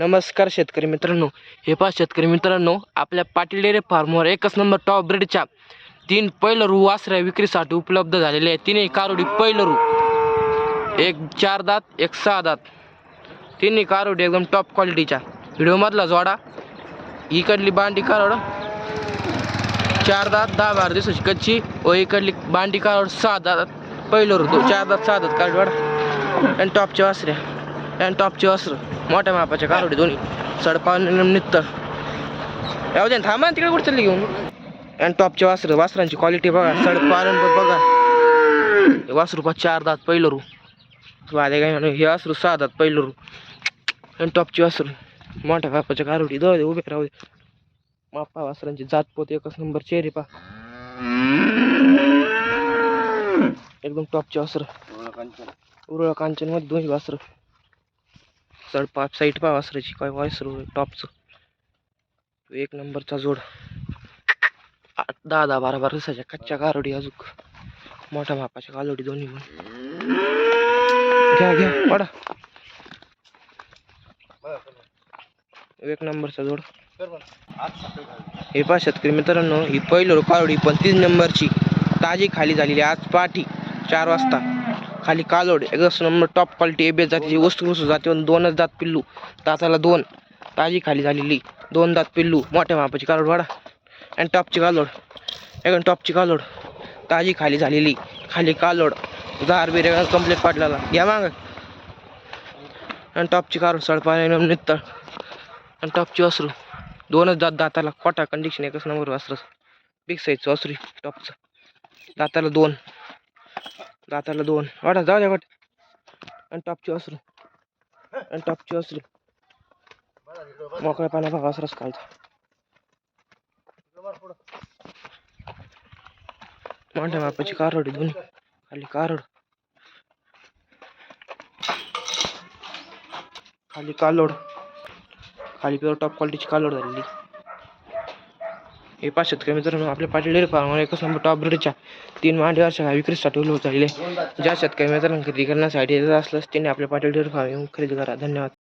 नमस्कार शेतकरी मित्रांनो. हे पहा शेतकरी मित्रांनो आपल्या पाटील डेअरी फार्मवर एकच नंबर टॉप ब्रेडच्या तीन पैलरू वासऱ्या विक्रीसाठी उपलब्ध झालेले आहे तिन्ही कारोडी पैलरू एक चार दात एक सहा दात. तिन्ही कारोडी एकदम टॉप क्वालिटीच्या व्हिडिओमधला जोडा. इकडली बांडी कारोड चार दात दहा बारा दिवसाची कच्ची व इकडली बांडी कारोड सहा दात पैलरू दो- चार दात सहा दात कारोड आणि टॉपच्या वासऱ्या आणि टॉपचे वासरं. मोठ्या मापाच्या कारोडी दोन्ही. सडपान नित्त. राहू दे थांबा ना, तिकडे कुठे चालली घेऊन? आणि टॉपचे वासरं वासरांची क्वालिटी बघा. सडपालन बघा हे वासरू पा चार दात पहिलं रू वादे काय म्हणून हे वासरू सहा दात पहिलं रू आणि टॉपची वासरू. मोठ्या बापाच्या कारोडी. दो दे उभे राहू दे. मापा वासरांची जात पोत एकच नंबर चेहरे पा एकदम टॉपचे वासरं. उरळ कांचनमध्ये दोन्ही वासरं. चढ पाच साईट पा वासराची काय वासरू टॉपचं. एक नंबरचा जोड. आठ दहा दहा बारा बारा दिवसाच्या कच्च्या कारोडी अजूक मोठ्या मापाच्या कालोडी दोन्ही पण. घ्या घ्या पडा. एक नंबरचा जोड. हे पा शेतकरी मित्रांनो ही पहिलं कालोडी पण तीन नंबरची. ताजी खाली झालेली आज पाठी चार वाजता. खाली कालोड एकच नंबर टॉप क्वालिटी एबे जातीची वस्तू वस्तू जाते. दोनच दात पिल्लू. दाताला दोन. ताजी खाली झालेली. दोन दात पिल्लू. मोठ्या मापाची कालोड वाडा आणि टॉपची कालोड एकदम टॉपची कालोड ताजी खाली झालेली. खाली कालोड दार बिर कंप्लीट पाडलेला घ्या माग. आणि टॉपची कालोड सडपा नित्तळ. आणि टॉपची वासरू. दोनच दात दाताला कोटा कंडिशन एकच नंबर वासरू. बिग साईजचं वासरू टॉपचं दाताला दोन. दाताला दोन. वाटा जाऊ द्या वाट आणि टॉपची वासरू. आणि टॉपची वासरू. मोकळ्या पाण्या भाग असरच कालचा मोठ्या बापाची कारड दोन खाली कारड खाली कालोड. खाली प्युअर टॉप क्वालिटीची कालोड झालेली. हे पाच शेतकरी मित्रांनो आपल्या पाटील डेअरी फार्मवर एकच नंबर टॉप ब्रिडच्या तीन मांडी वर्षा विक्रीसाठी होत झालेले ज्या शेतकरी मित्रांनो खरेदी करण्यासाठी येत असल्यास त्यांनी आपल्या पाटील डेअरी फार्म येऊन खरेदी करा. धन्यवाद.